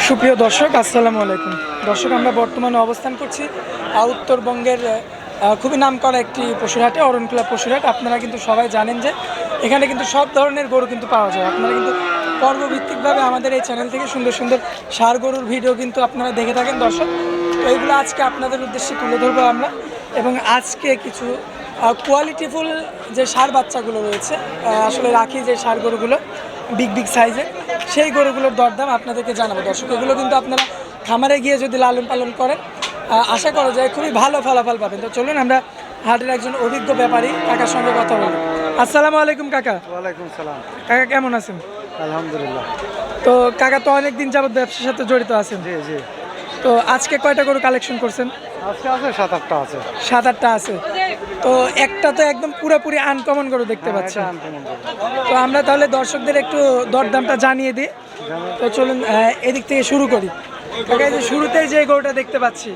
সুপ্রিয় দর্শক, আসসালামু আলাইকুম। দর্শক, আমরা বর্তমানে অবস্থান করছি উত্তরবঙ্গের খুবই নামকরা একটি পশুরহাটে, অরণকুলা পশুরহাট। আপনারা কিন্তু সবাই জানেন যে এখানে কিন্তু সব ধরনের গরু কিন্তু পাওয়া যায়। আপনারা কিন্তু পর্বভিত্তিকভাবে আমাদের এই চ্যানেল থেকে সুন্দর সুন্দর সার গরুর ভিডিও কিন্তু আপনারা দেখে থাকেন, দর্শক। তো এইগুলো আজকে আপনাদের উদ্দেশ্যে তুলে ধরবো আমরা। এবং আজকে কিছু কোয়ালিটিফুল যে সার বাচ্চাগুলো রয়েছে আসলে রাখি যে সার গরুগুলো বিগ বিগ সাইজের সেই গরুগুলোর দরদাম আপনাদেরকে জানাব। দর্শক এগুলো কিন্তু আপনারা খামারে গিয়ে যদি লালন পালন করেন আশা করা যায় খুবই ভালো ফলাফল পাবেন। তো চলুন আমরা হাটের একজন অভিজ্ঞ ব্যাপারী কাকার সঙ্গে কথা বলি। আসসালামু আলাইকুম কাকা। ওয়ালাইকুম সালাম। কাকা কেমন আছেন? আলহামদুলিল্লাহ। তো কাকা তো অনেক দিন যাবত ব্যবসার সাথে জড়িত আছেন। জি জি। তো আজকে কয়টা গরু কালেকশন করছেন? আজকে আছে সাত আটটা আছে। সাত আটটা আছে। তো একটা তো একদম পুরোপুরি আনকমন করে দেখতে পাচ্ছি। uncommon গরু। তো আমরা তাহলে দর্শকদের একটু দরদামটা জানিয়ে দিই। তো চলুন এদিক থেকে শুরু করি। যে শুরুতেই যে গরুটা দেখতে পাচ্ছি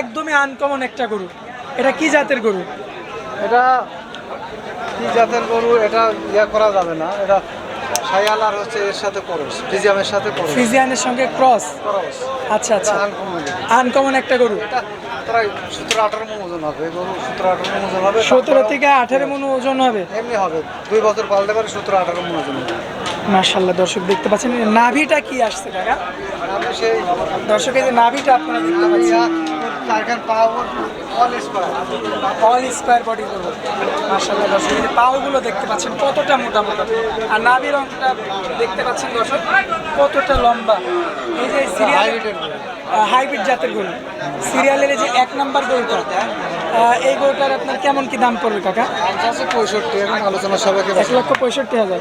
একদমই আনকমন একটা গরু। এটা কি জাতের গরু? এটা কি জাতের গরু? এটা ইয়া করা যাবে না। এটা সায়াল আর হচ্ছে এর সাথে করস ফিজিয়ামের সাথে করস। ফিজিয়ানের সঙ্গে ক্রস? করস। আচ্ছা আচ্ছা। আনকমন একটা গরু। প্রায় সতেরো আঠারো মন ওজন হবে গরু সতেরো আঠারো মন ওজন হবে সতেরো থেকে আঠারো মন ওজন হবে। এমনি হবে দুই বছর পালতে পারে সতেরো আঠারো মন ওজন হবে। মার্শাল্লাহ দর্শক দেখতে পাচ্ছেন নাভিটা কি আসছে কাকা? আর সেই দর্শক যে নাভিটা আপনারা দেখতে পাচ্ছেন। Power all square all square body গরু মার্শাল্লাহ দর্শক এই যে পাওগুলো দেখতে পাচ্ছেন কতটা মোটা মোটা। আর নাভি রংটা দেখতে পাচ্ছেন দর্শক কতটা লম্বা। এই যে সিরিয়াল হাইব্রিড জাতের গরু। সিরিয়ালের যে এক নাম্বার গরুটা এই গরুটার আপনার কেমন কি দাম পড়বে কাকা? পঁয়ষট্টি আলোচনা সবাইকে এক লক্ষ পঁয়ষট্টি হাজার।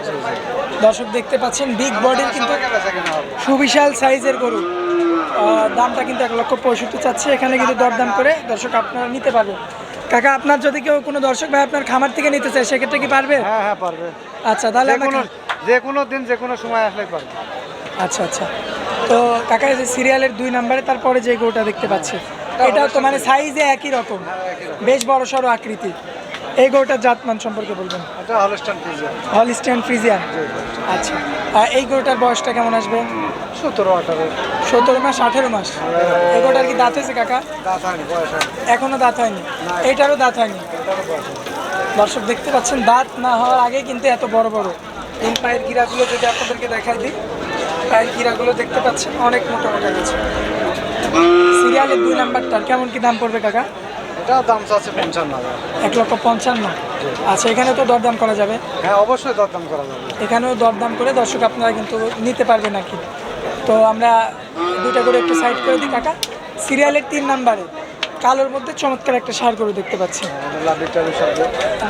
দর্শক দেখতে পাচ্ছেন বিগ বডির কিন্তু সুবিশাল সাইজের গরু। দামটা কিন্তু এক লক্ষ পঁয়ষট্টি চাচ্ছে। এখানে কিন্তু দরদাম করে দর্শক আপনারা নিতে পারবেন কাকা আপনার যদি কেউ কোনো দর্শক ভাই আপনার খামার থেকে নিতে চায় সেক্ষেত্রে কি পারবে? হ্যাঁ হ্যাঁ পারবে। আচ্ছা তাহলে যে কোনো দিন যে কোনো সময় আসলে পারবে। আচ্ছা আচ্ছা। তো কাকা যে সিরিয়ালের দুই নম্বরে তারপরে যে গরুটা দেখতে পাচ্ছি। এটা তো মানে সাইজে একই রকম। বেশ বড় সড়ো আকৃতি। এই গরুটার জাতমান সম্পর্কে বলবেন? এটা হলস্টান ফ্রিজিয়ান আচ্ছা। আহ, এই গরুটার বয়সটা কেমন আসবে? সতেরো আঠারো। সতেরো মাস আঠেরো মাস? এই গরুটার কি দাঁত হয়েছে কাকা? দাঁত হয়নি বয়স এখনও দাঁত হয়নি? এইটারও দাঁত হয়নি। দর্শক দেখতে পাচ্ছেন দাঁত না হওয়ার আগে কিন্তু এত বড় বড়। এই পায়ের গিরাগুলো যদি আপনাদেরকে দেখাই দিই পায়ের গিরাগুলো দেখতে পাচ্ছেন অনেক মোটা মোটা গেছে। সিরিয়ালের দুই নাম্বারটার কেমন কি দাম পড়বে কাকা? এটাও দাম চাচ্ছে পঞ্চান্ন এক লক্ষ পঞ্চান্ন? আচ্ছা এখানে তো দরদাম করা যাবে? হ্যাঁ অবশ্যই দরদাম করা যাবে। এখানেও দরদাম করে দর্শক আপনারা কিন্তু নিতে পারবেন নাকি তো আমরা দুটা করে একটু সাইড করে দিই কাকা। সিরিয়ালের তিন নাম্বারে কালোর মধ্যে চমৎকার একটা সার গরু দেখতে পাচ্ছি।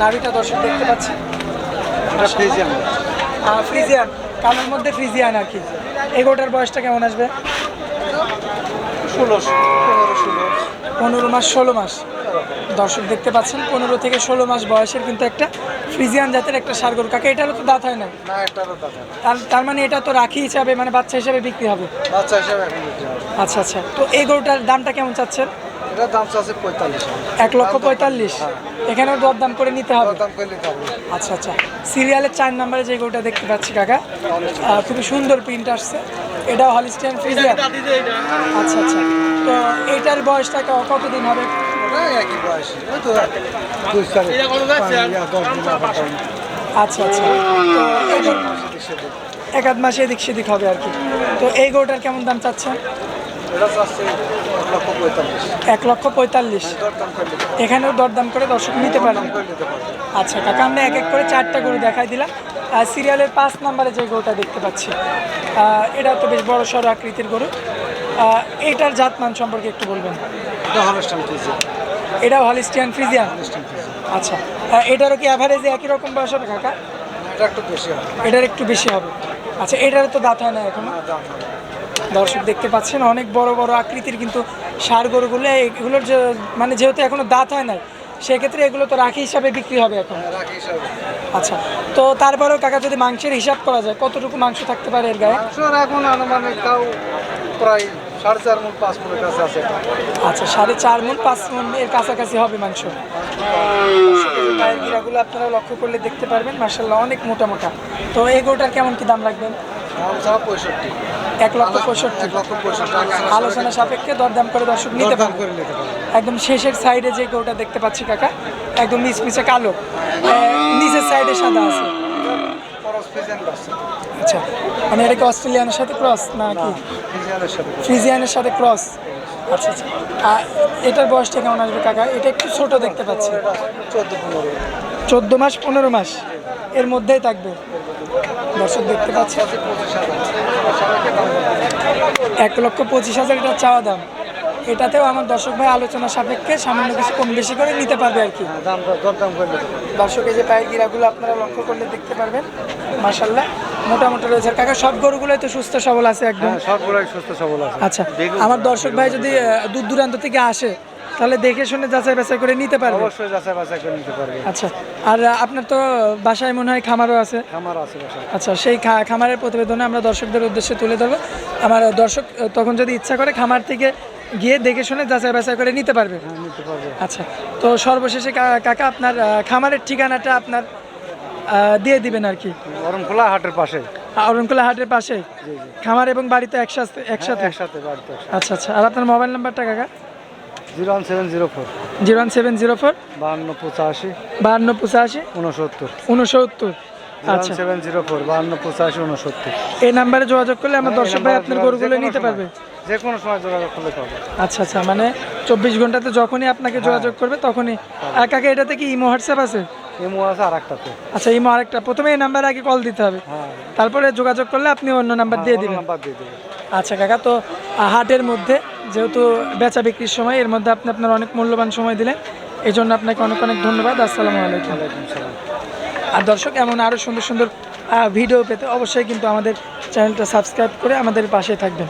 নাভিটা দর্শক দেখতে পাচ্ছি এটা ফ্রিজিয়ান। কালোর মধ্যে ফ্রিজিয়ান আর কি। এগোটার বয়সটা কেমন আসবে? ষোলো পনেরো ষোলো। পনেরো মাস ষোলো মাস। দর্শক দেখতে পাচ্ছেন পনেরো থেকে ষোলো মাস বয়সের কিন্তু একটা ফ্রিজিয়ান জাতের একটা সার গরু। কাকে এটারও তো দাঁত হয় না। তার তার মানে এটা তো রাখি হিসাবে মানে বাচ্চা হিসাবে বিক্রি হবে? বাচ্চা হিসাবে আচ্ছা আচ্ছা। তো এই গরুটার দামটা কেমন চাচ্ছেন? এটার দাম চাচ্ছে পঁয়তাল্লিশ এক লক্ষ পঁয়তাল্লিশ। এখানেও দরদাম করে নিতে হবে? আচ্ছা আচ্ছা। সিরিয়ালের চার নম্বরে যে গরুটা দেখতে পাচ্ছি কাকা খুবই সুন্দর প্রিন্ট আসছে। এটাও হলিস্টিয়ান ফ্রিজিয়ান আচ্ছা আচ্ছা। তো এইটার বয়সটা কতদিন হবে? একই বয়স ওই তো? দুই আচ্ছা আচ্ছা। এক আধ মাসে এদিক সেদিক। হবে আর কি। তো এই গরুটার কেমন দাম চাচ্ছেন? এক লক্ষ পঁয়তাল্লিশ। করলে এখানেও দরদাম করে দর্শক নিতে পারেন আচ্ছা কাকা আমরা এক এক করে চারটা গরু দেখাই দিলাম। আর সিরিয়ালের পাঁচ নম্বরে যে গরুটা দেখতে পাচ্ছি এটা তো বেশ বড় সড়ো আকৃতির গরু। আহ, এইটার জাতমান সম্পর্কে একটু বলবেন। এটা হলস্টান এটাও হলিস্টিয়ান ফ্রিজিয়ান? আচ্ছা। এটারও কি অ্যাভারেজে একই রকম বয়স হবে কাকা? এটা একটু বেশি হবে। এটার একটু বেশি হবে। আচ্ছা এটারও তো দাঁত হয় না এখনও? দর্শক দেখতে পাচ্ছেন অনেক বড় বড় আকৃতির কিন্তু সার গরুগুলো এগুলোর যে মানে যেহেতু এখনও দাঁত হয় না সেক্ষেত্রে এগুলো তো রাখি হিসাবে বিক্রি হবে এখন। হ্যাঁ, আচ্ছা তো তারপরেও কাকা যদি মাংসের হিসাব করা যায় কতটুকু মাংস থাকতে পারে এর গায়ে? এখন আনুমানিক তাও প্রায় সাড়ে চার মন পাঁচ মনের কাছে আছে। আচ্ছা সাড়ে চার মন পাঁচ মন এর কাছাকাছি হবে মাংস। দর্শক, এই যে পায়ের গিরাগুলো আপনারা লক্ষ্য করলে দেখতে পারবেন মার্শাল্লাহ অনেক মোটা মোটা তো এই গরুটার কেমন কি দাম পঁয়ষট্টি। এক লক্ষ পঁয়ষট্টি। আলোচনা সাপেক্ষে দরদাম করে দর্শক নিতে একদম শেষের সাইডে যে গরুটা দেখতে পাচ্ছি কাকা একদম মিচমিচে কালো। নিচের সাইডে সাদা আছে। আচ্ছা মানে এটা কি অস্ট্রেলিয়ানের সাথে ক্রস না কি ফিজিয়ানের সাথে ফ্রিজিয়ানের সাথে ক্রস আচ্ছা আচ্ছা। আর এটার বয়সটা কেমন আসবে কাকা? এটা একটু ছোট দেখতে পাচ্ছি। চোদ্দ মাস পনেরো মাস? এর মধ্যেই থাকবে। দর্শক দেখতে পাচ্ছি এক লক্ষ পঁচিশ হাজার এটা চাওয়া দাম। এটাতেও আমার দর্শক ভাই আলোচনা সাপেক্ষে সামান্য কিছু কম বেশি করে নিতে পারবে আর কি। হ্যাঁ, দর্শক এই যে পায়ের গিরাগুলো আপনারা লক্ষ্য করলে দেখতে পারবেন মাশাল্লাহ মোটামুটি রয়েছে। কাকা সব গরুগুলোই তো সুস্থ সবল আছে একদম? হ্যাঁ সবগুলোই সুস্থ সবল আছে। আচ্ছা আমার দর্শক ভাই যদি দূর দূরান্ত থেকে আসে তাহলে দেখে শুনে যাচাই বাছাই করে নিতে পারবে? অবশ্যই যাচাই বাছাই করে নিতে পারবে। আচ্ছা আর আপনার তো বাসায় মনে হয় খামারও আছে? খামার আছে বাসায়। আচ্ছা সেই খামারের প্রতিবেদনে আমরা দর্শকদের উদ্দেশ্যে তুলে ধরবো। আমার দর্শক তখন যদি ইচ্ছা করে খামার থেকে গিয়ে দেখে শুনে যাচাই বাছাই করে নিতে পারবে? হ্যাঁ নিতে পারবে। আচ্ছা তো সর্বশেষে কাকা আপনার খামারের ঠিকানাটা আপনার দিয়ে দিবেন আর কি। অরণখোলা হাটের পাশে। অরণকুলা হাটের পাশে? খামার এবং বাড়িতে একসাথে একসাথে? একসাথে বাড়িতে আচ্ছা আচ্ছা আর আপনার মোবাইল নাম্বারটা কাকা? Zero one seven zero four. Zero one seven zero four? বাহান্ন পঁচাশি। বাহান্ন পঁচাশি? উনসত্তর উনসত্তর আচ্ছা। সেভেন জিরো ফোর বাহান্ন পঁচাশি উনসত্তর এই নাম্বারে যোগাযোগ করলে আমার দর্শক ভাই আপনার গরুগুলো নিতে পারবে। যে কোনো সময় যোগাযোগ করলে পাবে আচ্ছা আচ্ছা মানে চব্বিশ ঘন্টাতে যখনই আপনাকে যোগাযোগ করবে তখনই। আর কাকা এটাতে কি ইমো হোয়াটসঅ্যাপ আছে? এমও আছে আর একটাতে আচ্ছা ইমো আরেকটা। প্রথমে এই নাম্বারে আগে কল দিতে হবে। হ্যাঁ। তারপরে যোগাযোগ করলে আপনি অন্য নাম্বার দিয়ে দিবেন। নাম্বার দিয়ে দেবে আচ্ছা কাকা তো হাটের মধ্যে যেহেতু বেচা বিক্রির সময় এর মধ্যে আপনি আপনার অনেক মূল্যবান সময় দিলেন। এই জন্য আপনাকে অনেক অনেক ধন্যবাদ। আসসালামু আলাইকুম। আর দর্শক এমন আরও সুন্দর সুন্দর ভিডিও পেতে অবশ্যই কিন্তু আমাদের চ্যানেলটা সাবস্ক্রাইব করে আমাদের পাশে থাকবেন।